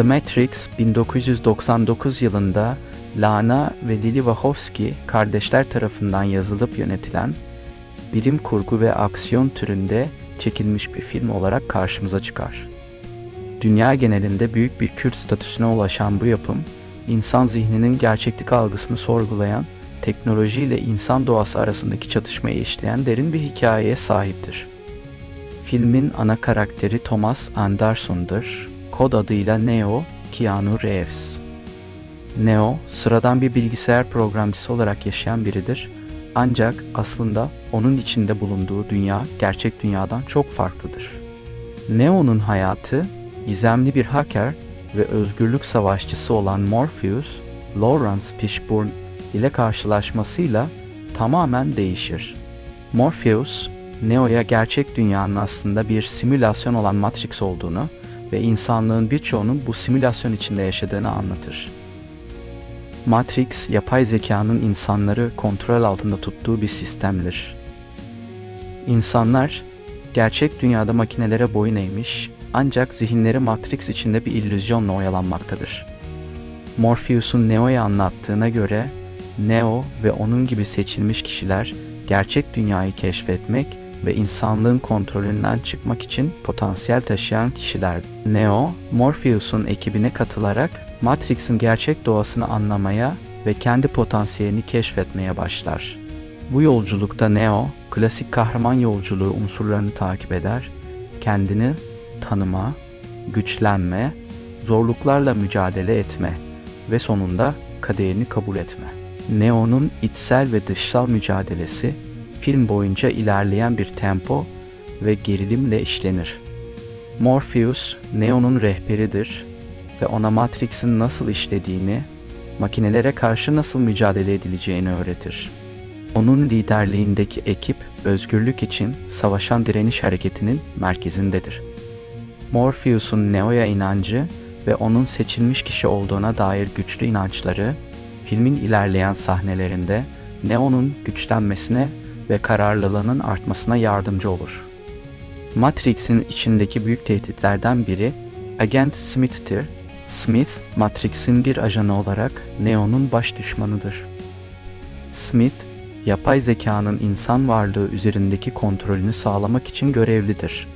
The Matrix 1999 yılında Lana ve Lily Wachowski kardeşler tarafından yazılıp yönetilen bilim kurgu ve aksiyon türünde çekilmiş bir film olarak karşımıza çıkar. Dünya genelinde büyük bir kült statüsüne ulaşan bu yapım, insan zihninin gerçeklik algısını sorgulayan, teknoloji ile insan doğası arasındaki çatışmayı işleyen derin bir hikayeye sahiptir. Filmin ana karakteri Thomas Anderson'dır. Kod adıyla Neo, Keanu Reeves. Neo, sıradan bir bilgisayar programcısı olarak yaşayan biridir. Ancak aslında onun içinde bulunduğu dünya gerçek dünyadan çok farklıdır. Neo'nun hayatı, gizemli bir hacker ve özgürlük savaşçısı olan Morpheus, Lawrence Fishburne ile karşılaşmasıyla tamamen değişir. Morpheus, Neo'ya gerçek dünyanın aslında bir simülasyon olan Matrix olduğunu ve insanlığın birçoğunun bu simülasyon içinde yaşadığını anlatır. Matrix, yapay zekanın insanları kontrol altında tuttuğu bir sistemdir. İnsanlar, gerçek dünyada makinelere boyun eğmiş, ancak zihinleri Matrix içinde bir illüzyonla oyalanmaktadır. Morpheus'un Neo'ya anlattığına göre, Neo ve onun gibi seçilmiş kişiler gerçek dünyayı keşfetmek ve insanlığın kontrolünden çıkmak için potansiyel taşıyan kişiler. Neo, Morpheus'un ekibine katılarak Matrix'in gerçek doğasını anlamaya ve kendi potansiyelini keşfetmeye başlar. Bu yolculukta Neo, klasik kahraman yolculuğu unsurlarını takip eder, kendini tanıma, güçlenme, zorluklarla mücadele etme ve sonunda kaderini kabul etme. Neo'nun içsel ve dışsal mücadelesi film boyunca ilerleyen bir tempo ve gerilimle işlenir. Morpheus, Neo'nun rehberidir ve ona Matrix'in nasıl işlediğini, makinelere karşı nasıl mücadele edileceğini öğretir. Onun liderliğindeki ekip özgürlük için savaşan direniş hareketinin merkezindedir. Morpheus'un Neo'ya inancı ve onun seçilmiş kişi olduğuna dair güçlü inançları, filmin ilerleyen sahnelerinde Neo'nun güçlenmesine ve kararlılığının artmasına yardımcı olur. Matrix'in içindeki büyük tehditlerden biri Agent Smith'tir. Smith, Matrix'in bir ajanı olarak Neo'nun baş düşmanıdır. Smith, yapay zekanın insan varlığı üzerindeki kontrolünü sağlamak için görevlidir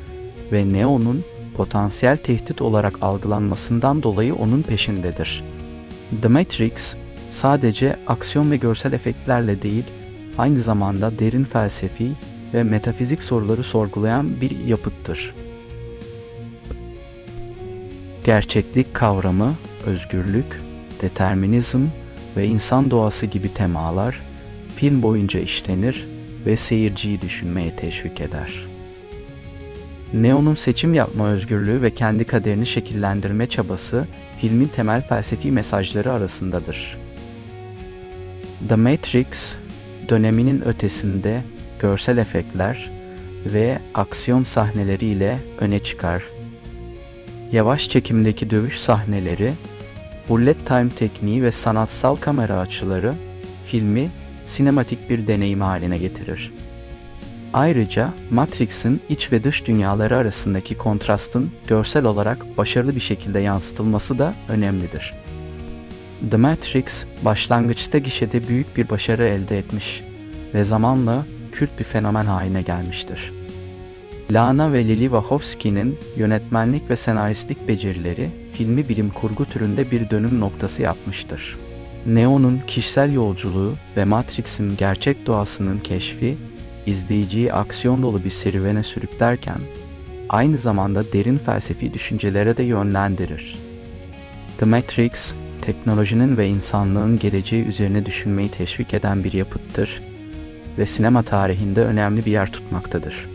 ve Neo'nun potansiyel tehdit olarak algılanmasından dolayı onun peşindedir. The Matrix sadece aksiyon ve görsel efektlerle değil, aynı zamanda derin felsefi ve metafizik soruları sorgulayan bir yapıttır. Gerçeklik kavramı, özgürlük, determinizm ve insan doğası gibi temalar film boyunca işlenir ve seyirciyi düşünmeye teşvik eder. Neo'nun seçim yapma özgürlüğü ve kendi kaderini şekillendirme çabası filmin temel felsefi mesajları arasındadır. The Matrix, döneminin ötesinde görsel efektler ve aksiyon sahneleriyle öne çıkar. Yavaş çekimdeki dövüş sahneleri, bullet time tekniği ve sanatsal kamera açıları filmi sinematik bir deneyim haline getirir. Ayrıca Matrix'in iç ve dış dünyaları arasındaki kontrastın görsel olarak başarılı bir şekilde yansıtılması da önemlidir. The Matrix başlangıçta gişede büyük bir başarı elde etmiş ve zamanla kült bir fenomen haline gelmiştir. Lana ve Lily Wachowski'nin yönetmenlik ve senaristlik becerileri filmi bilim kurgu türünde bir dönüm noktası yapmıştır. Neo'nun kişisel yolculuğu ve Matrix'in gerçek doğasının keşfi izleyiciyi aksiyon dolu bir serüvene sürüklerken aynı zamanda derin felsefi düşüncelere de yönlendirir. The Matrix, teknolojinin ve insanlığın geleceği üzerine düşünmeyi teşvik eden bir yapıttır ve sinema tarihinde önemli bir yer tutmaktadır.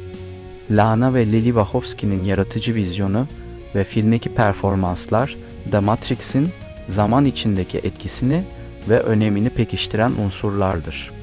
Lana ve Lily Wachowski'nin yaratıcı vizyonu ve filmdeki performanslar The Matrix'in zaman içindeki etkisini ve önemini pekiştiren unsurlardır.